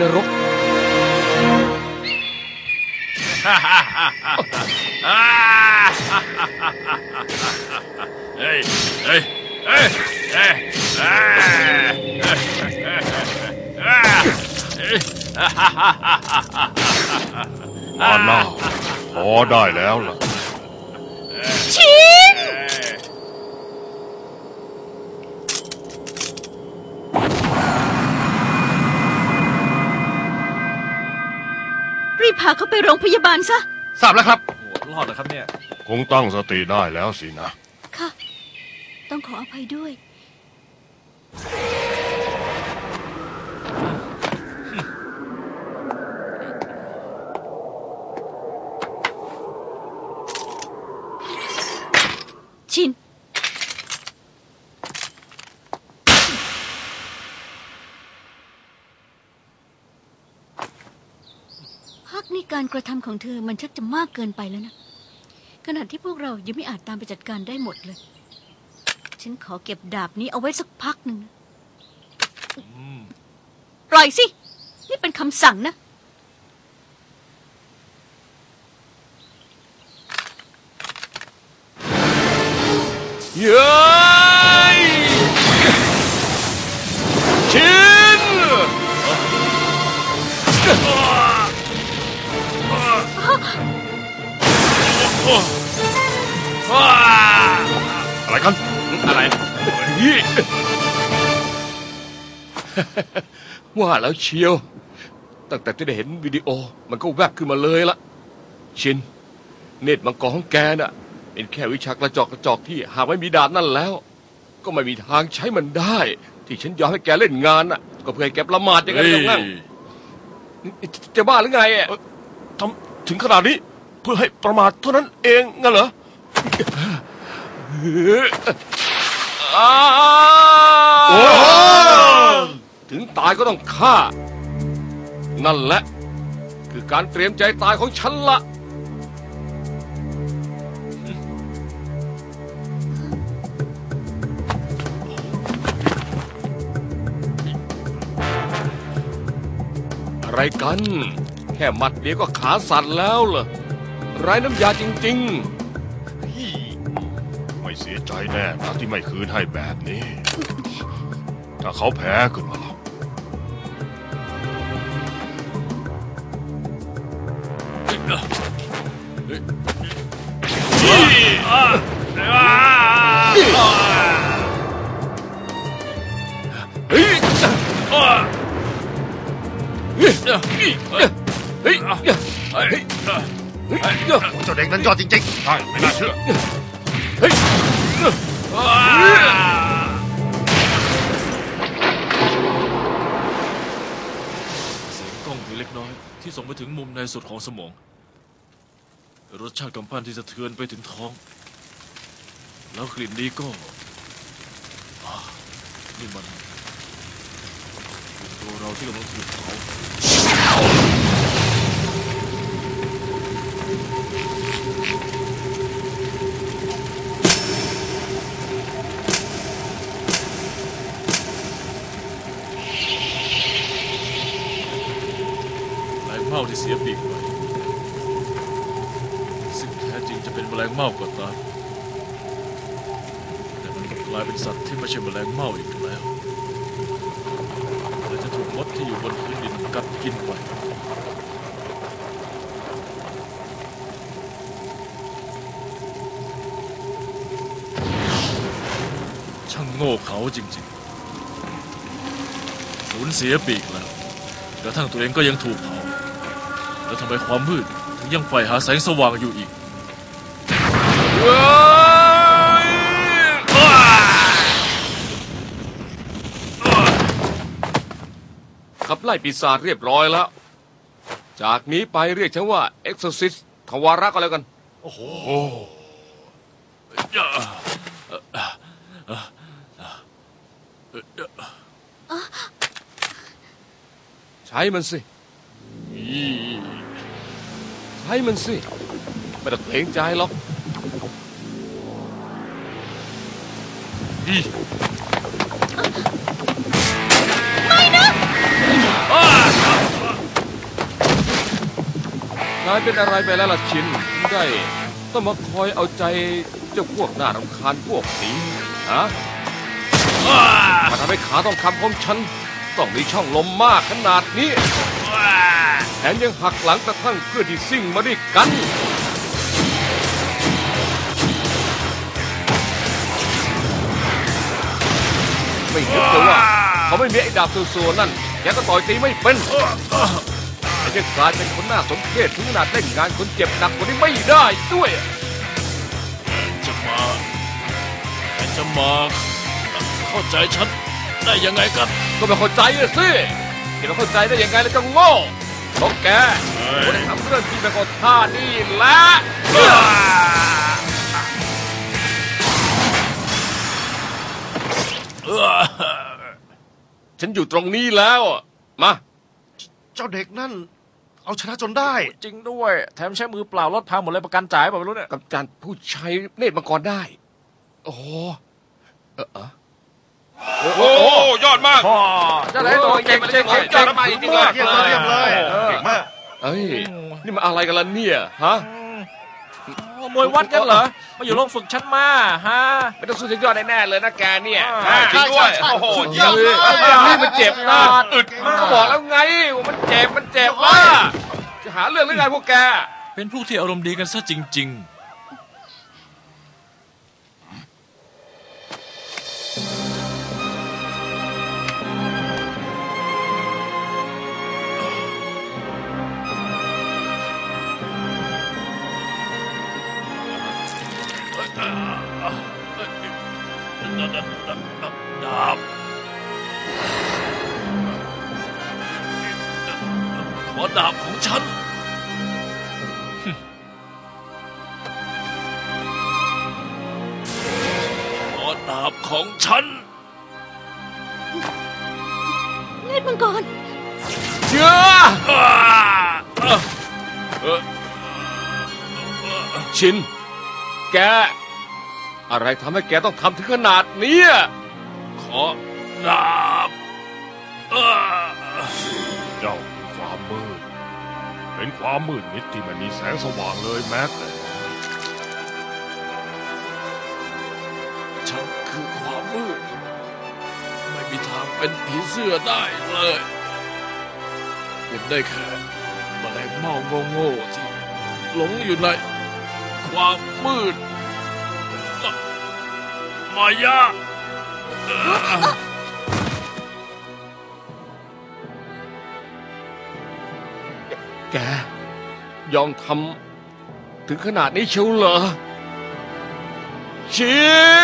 นรก เฮ้ยเฮ้ยเฮ้ยเฮ้ยเฮ้ยมาหน้าพอได้แล้วล่ะ พาเขาไปโรงพยาบาลซะ ทราบแล้วครับโอ้รอดแล้วครับเนี่ย คงตั้งสติได้แล้วสินะ ค่ะ ต้องขออภัยด้วย ชิน นี้การกระทำของเธอมันชักจะมากเกินไปแล้วนะ ขณะที่พวกเรายังไม่อาจตามไปจัดการได้หมดเลย ฉันขอเก็บดาบนี้เอาไว้สักพักหนึ่งนะปล่อยสิ นี่เป็นคำสั่งนะ เย้ย อะไรกัน อะไรนี่ว่าแล้วเชียว ตั้งแต่ที่ได้เห็นวิดีโอ มันก็แวบขึ้นมาเลยละ ชิน เนตรมังกรของแกน่ะ เป็นแค่วิชากระจอกกระจอกที่หากไม่มีดาบนั่นแล้ว ก็ไม่มีทางใช้มันได้ ที่ฉันยอมให้แกเล่นงานน่ะ ก็เพื่อให้แกประมาทอย่างนั้นอย่างนั้นจะบ้าหรือไงอะทำถึงขนาดนี้เพื่อให้ประมาทเท่านั้นเองงั้นเหรออ้โอ้ถึงตายก็ต้องฆ่า นั่นแหละ คือการเตรียมใจตายของฉันละอะไรกัน แค่หมัดเดียวก็ขาสั่นแล้วเหรอ ไร้น้ำยาจริง ไม่เสียใจแน่นะที่ไม่คืนให้แบบนี้ ถ้าเขาแพ้ขึ้นมาแล้วๆเฮ้ย เจ้าเด็กนั้นยอดจริงๆใช่ไม่น่าเชื่อเฮ้ยเสียงกล้องเพีเล็กน้อย ที่ส่งไปถึงมุมในสุดของสมอง รสชาติกำปั้นที่สะเทือนไปถึงท้อง แล้วกลิ่นนี้ก็นี่มันตัวเราที่กำลังถูกเผา แมลงเม่าที่เสียปีกไปซึ่งแท้จริงจะเป็นแมลงเม่าก็ตามแต่มันกลายเป็นสัตว์ที่ไม่ใช่แมลงเม่าอีกแล้วและจะถูกมดที่อยู่บนพื้นดินกัดกินไป ช่างโง่เขาจริงๆ สูญเสียปีกแล้วกระทั่งตัวเองก็ยังถูกเผา แล้วทำไมความมืดถึงยังใฝ่หาแสงสว่างอยู่อีกขับไล่ปีศาจเรียบร้อยแล้ว จากนี้ไปเรียกฉันว่าเอ็กซ์ซิสทวาระก็แล้วกัน ใช้มันสิใช้มันสิ ไม่ต้องเกรงใจหรอกไม่นะนายเป็นอะไรไปแล้วล่ะชินได้ ต้องมาคอยเอาใจเจ้าพวกหน้ารำคาญพวกนี้ฮะ มาทำให้ขาต้องคำของฉัน ต้องมีช่องลมมากขนาดนี้ แถมยังหักหลังกระทั่งเพื่อนที่ซิ่งมาด้วยกันไม่นึกเลยว่า เขาไม่มีไอ้ดาบส่วนๆนั่นแกก็ต่อยตีไม่เป็นแต่จะกลายเป็นคนน่าสมเพชถึงขนาดเล่นงานคนเจ็บหนักกว่านี้ไม่ได้ด้วยจะมาจะมา เข้าใจฉันได้ยังไงกัน ก็ไม่เข้าใจอะสิที่ไม่เข้าใจได้ยังไงแล้วก็โง่เพราะแกคนที่ทำเรื่องที่ไม่เข้าท่านี่แหละฉันอยู่ตรงนี้แล้วอะมาเจ้าเด็กนั่น เอาชนะจนได้ จริงด้วย แถมใช้มือเปล่ารถพังหมดเลยประกันจ่ายเปล่าไม่รู้เนี่ยกับจันผู้ใช้เนตรมังกรได้ โอ้โหเออ เออโอ้ยอดมากพ่อจะได้ตัวเก่งเก่งเก่งเก่เก่งงมากเยี่ยมเลยเยี่ยมเลยเยี่ยมเลยเก่งมากเอ้ยนี่มันอะไรกันล่ะเนี่ยฮะมวยวัดกันเหรอมาอยู่โรงฝึกฉันมาฮะไม่ต้องสู้ถึงยอดแน่ๆเลยนะแกเนี่ยอ่าจริงด้วยโอ้โหสุดยเยี่ยอมดเลยนี่มันเจ็บนะอึดมากก็บอกแล้วไงว่ามันเจ็บมันเจ็บว่าจะหาเรื่องหรือไงพวกแก เป็นพวกที่อารมณ์ดีกันซะจริง ๆ ดาบขอดาบของฉันขอดาบของฉันเนตรมังกรเชื่อชิน แก อะไรทำให้แกต้องทำถึงขนาดเนี้ยขอดาบเอ้อเจ้าคือความมืด เป็นความมืดมิดที่ไม่มีแสงสว่างเลยแม้แต่ฉันคือความมืด ไม่มีทางเป็นผีเสื้อได้เลยเป็นได้แค่แมลงเม่าโง่ๆที่หลงอยู่ในความมืดอะ มายาแก ยอมทำถึงขนาดนี้เชียวเหรอ ชิ